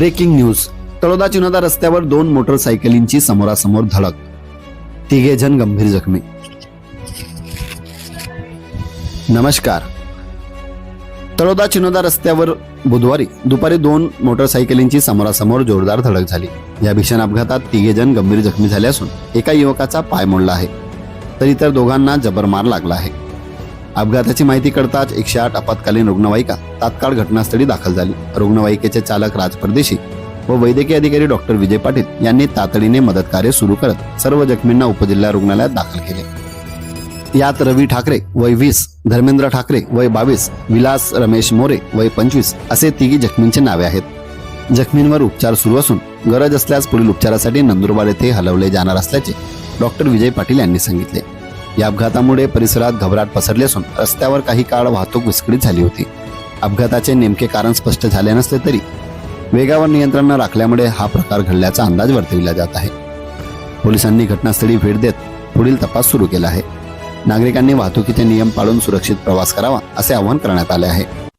Breaking news. Taloda चिनोदा रस्त्यावर दोन मोटरसायकलींची समोरासमोर धडक. तिघे जण गंभीर जखमी. नमस्कार. तळोदा चिनोदा रस्त्यावर बुधवारी दुपारी दोन मोटरसायकलींची समोरासमोर जोरदार धडक झाली. या भीषण अपघातात तिघे जण गंभीर जखमी झाले असून एका युवकाचा पाय मोडला आहे. तर इतर दोघांना जबर मार लागला आहे. अपघाताची माहिती कळताच एकशे आठ आपत्कालीन रुग्णवाहिका तात्काळ घटनास्थळी दाखल झाली. रुग्णवाहिकेचे चालक राज परदेशी व वैद्यकीय अधिकारी डॉक्टर विजय पाटील यांनी तातडीने मदत कार्य सुरू करत सर्व जखमींना उपजिल्हा रुग्णालयात दाखल केले. यात रवी ठाकरे वय वीस धर्मेंद्र ठाकरे वय बावीस विलास रमेश मोरे वय पंचवीस असे तिघी जखमींचे नावे आहेत. जखमींवर उपचार सुरू असून गरज असल्यास पुढील उपचारासाठी नंदुरबार येथे हलवले जाणार असल्याचे डॉक्टर विजय पाटील यांनी सांगितले. या अपघातामुळे परिसरात घबराट पसरली असून रस्त्यावर काही काळ वाहतूक विस्कळीत झाली होती. अपघाताचे नेमके कारण स्पष्ट झाले नसले तरी वेगावर नियंत्रण न राखल्यामुळे हा प्रकार घडल्याचा अंदाज वर्तविला जात आहे. पोलिसांनी घटनास्थळी भेट देत पुढील तपास सुरू केला आहे. नागरिकांनी वाहतुकीचे नियम पाळून सुरक्षित प्रवास करावा असे आवाहन करण्यात आले आहे.